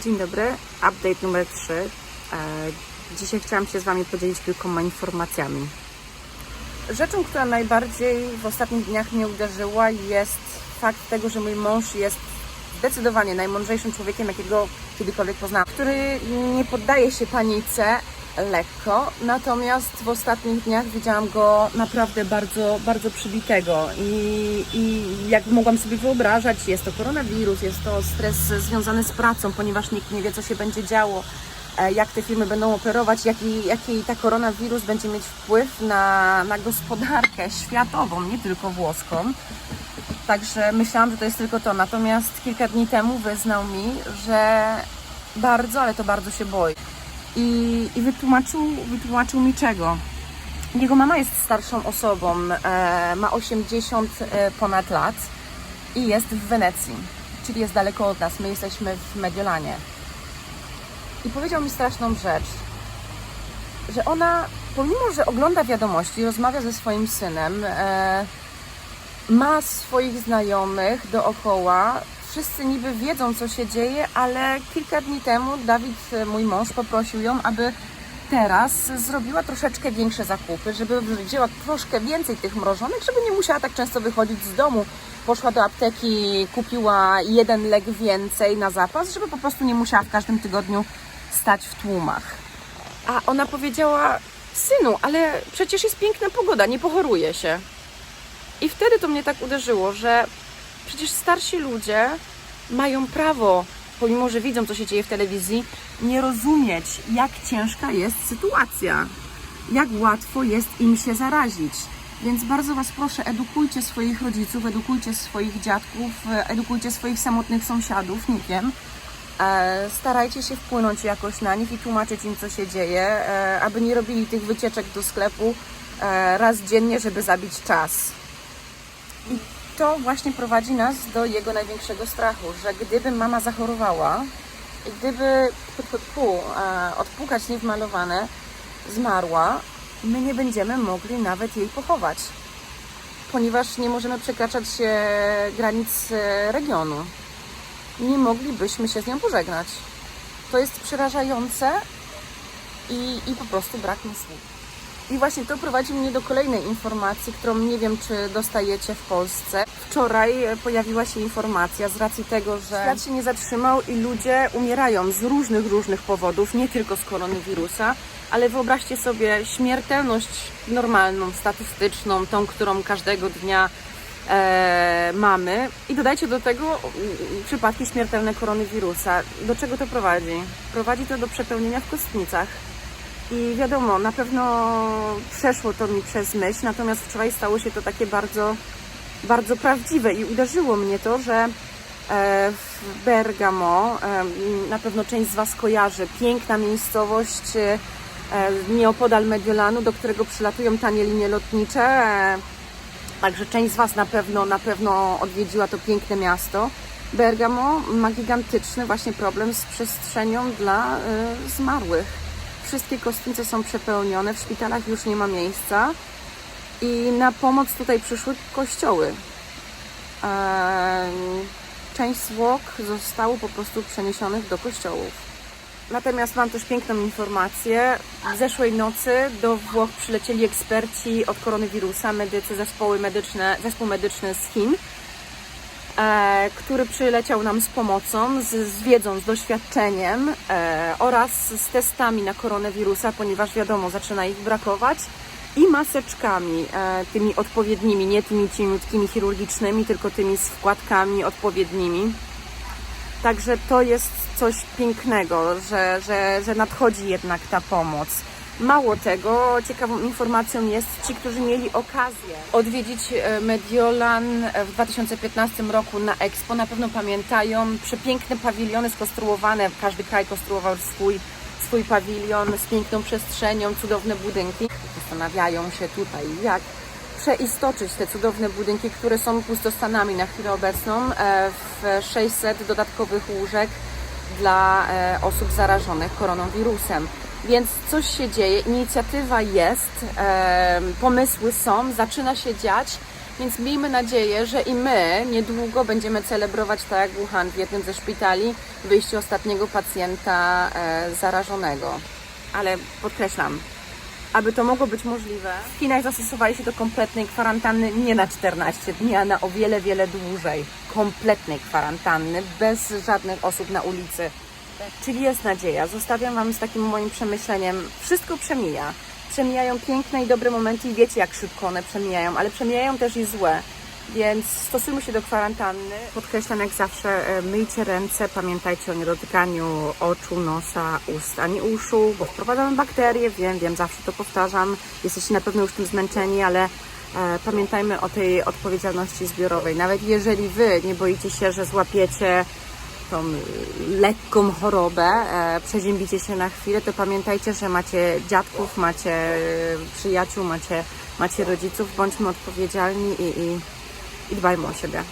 Dzień dobry, update numer 3. E, Dzisiaj chciałam się z Wami podzielić kilkoma informacjami. Rzeczą, która najbardziej w ostatnich dniach mnie uderzyła jest fakt tego, że mój mąż jest zdecydowanie najmądrzejszym człowiekiem, jakiego kiedykolwiek poznałam, który nie poddaje się panice lekko, natomiast w ostatnich dniach widziałam go naprawdę bardzo, bardzo przybitego i, i jak mogłam sobie wyobrażać, jest to koronawirus, jest to stres związany z pracą, ponieważ nikt nie wie, co się będzie działo, e, jak te firmy będą operować, jaki, jaki ta koronawirus będzie mieć wpływ na, na gospodarkę światową, nie tylko włoską. Także myślałam, że to jest tylko to. Natomiast kilka dni temu wyznał mi, że bardzo, ale to bardzo się boi. I, i wytłumaczył, wytłumaczył mi czego. Jego mama jest starszą osobą, e, ma 80 e, ponad lat i jest w Wenecji, czyli jest daleko od nas. My jesteśmy w Mediolanie. I powiedział mi straszną rzecz, że ona, pomimo że ogląda wiadomości, rozmawia ze swoim synem, e, ma swoich znajomych dookoła. Wszyscy niby wiedzą, co się dzieje, ale kilka dni temu Dawid, e, mój mąż, poprosił ją, aby teraz zrobiła troszeczkę większe zakupy, żeby wzięła troszkę więcej tych mrożonek, żeby nie musiała tak często wychodzić z domu. Poszła do apteki, kupiła jeden lek więcej na zapas, żeby po prostu nie musiała w każdym tygodniu stać w tłumach. A ona powiedziała: Synu, ale przecież jest piękna pogoda, nie pochoruje się. I wtedy to mnie tak uderzyło, że przecież starsi ludzie mają prawo, pomimo że widzą, co się dzieje w telewizji, nie rozumieć, jak ciężka jest sytuacja, jak łatwo jest im się zarazić. Więc bardzo Was proszę, edukujcie swoich rodziców, edukujcie swoich dziadków, e, edukujcie swoich samotnych sąsiadów, nie wiem. E, Starajcie się wpłynąć jakoś na nich i tłumaczyć im, co się dzieje, e, aby nie robili tych wycieczek do sklepu raz dziennie, żeby zabić czas. To właśnie prowadzi nas do jego największego strachu, że gdyby mama zachorowała i gdyby pu, pu, pu, e, odpukać niewmalowane zmarła, my nie będziemy mogli nawet jej pochować, ponieważ nie możemy przekraczać e, granic e, regionu. Nie moglibyśmy się z nią pożegnać. To jest przerażające i, i po prostu brak mi słów. I właśnie to prowadzi mnie do kolejnej informacji, którą nie wiem, czy dostajecie w Polsce. Wczoraj pojawiła się informacja z racji tego, że świat się nie zatrzymał i ludzie umierają z różnych, różnych powodów, nie tylko z koronawirusa, ale wyobraźcie sobie śmiertelność normalną, statystyczną, tą, którą każdego dnia e, mamy i dodajcie do tego przypadki śmiertelne koronawirusa. Do czego to prowadzi? Prowadzi to do przepełnienia w kostnicach. I wiadomo, na pewno przeszło to mi przez myśl, natomiast wczoraj stało się to takie bardzo, bardzo prawdziwe i uderzyło mnie to, że e, w Bergamo, e, na pewno część z Was kojarzy, piękna miejscowość e, nieopodal Mediolanu, do którego przylatują tanie linie lotnicze. Także część z Was na pewno, na pewno odwiedziła to piękne miasto. Bergamo ma gigantyczny właśnie problem z przestrzenią dla zmarłych. Wszystkie kostnice są przepełnione, w szpitalach już nie ma miejsca i na pomoc tutaj przyszły kościoły. Część zwłok zostało po prostu przeniesionych do kościołów. Natomiast mam też piękną informację. W zeszłej nocy do Włoch przylecieli eksperci od koronawirusa, medycy, zespoły medyczne, zespół medyczny z Chin, który przyleciał nam z pomocą, z, z wiedzą, z doświadczeniem e, oraz z testami na koronawirusa, ponieważ wiadomo, zaczyna ich brakować. I maseczkami, e, tymi odpowiednimi, nie tymi cieniutkimi chirurgicznymi, tylko tymi z wkładkami odpowiednimi. Także to jest coś pięknego, że, że, że nadchodzi jednak ta pomoc. Mało tego, ciekawą informacją jest ci, którzy mieli okazję odwiedzić e, Mediolan w 2015 roku na Expo, na pewno pamiętają przepiękne pawiliony skonstruowane, każdy kraj konstruował swój, swój pawilion z piękną przestrzenią, cudowne budynki. Zastanawiają się tutaj, jak przeistoczyć te cudowne budynki, które są pustostanami na chwilę obecną e, w 600 dodatkowych łóżek dla e, osób zarażonych koronawirusem. Więc coś się dzieje, inicjatywa jest, pomysły są, zaczyna się dziać Więc miejmy nadzieję, że i my niedługo będziemy celebrować, tak jak Wuhan w jednym ze szpitali, wyjście ostatniego pacjenta e, zarażonego. Ale podkreślam, aby to mogło być możliwe, w Chinach zastosowali się do kompletnej kwarantanny nie na 14 dni, a na o wiele, wiele dłużej. Kompletnej kwarantanny, bez żadnych osób na ulicy. Czyli jest nadzieja. Zostawiam Wam z takim moim przemyśleniem. Wszystko przemija. Przemijają piękne i dobre momenty i wiecie, jak szybko one przemijają, ale przemijają też i złe. Więc stosujmy się do kwarantanny. Podkreślam jak zawsze, e, myjcie ręce, pamiętajcie o niedotykaniu oczu, nosa, ust ani uszu, bo wprowadzamy bakterie, wiem, wiem, zawsze to powtarzam. Jesteście na pewno już tym zmęczeni, ale e, pamiętajmy o tej odpowiedzialności zbiorowej. Nawet jeżeli Wy nie boicie się, że złapiecie tą lekką chorobę, e, przeziębicie się na chwilę, to pamiętajcie, że macie dziadków, macie e, przyjaciół, macie, macie rodziców, bądźmy odpowiedzialni i, i, i dbajmy o siebie.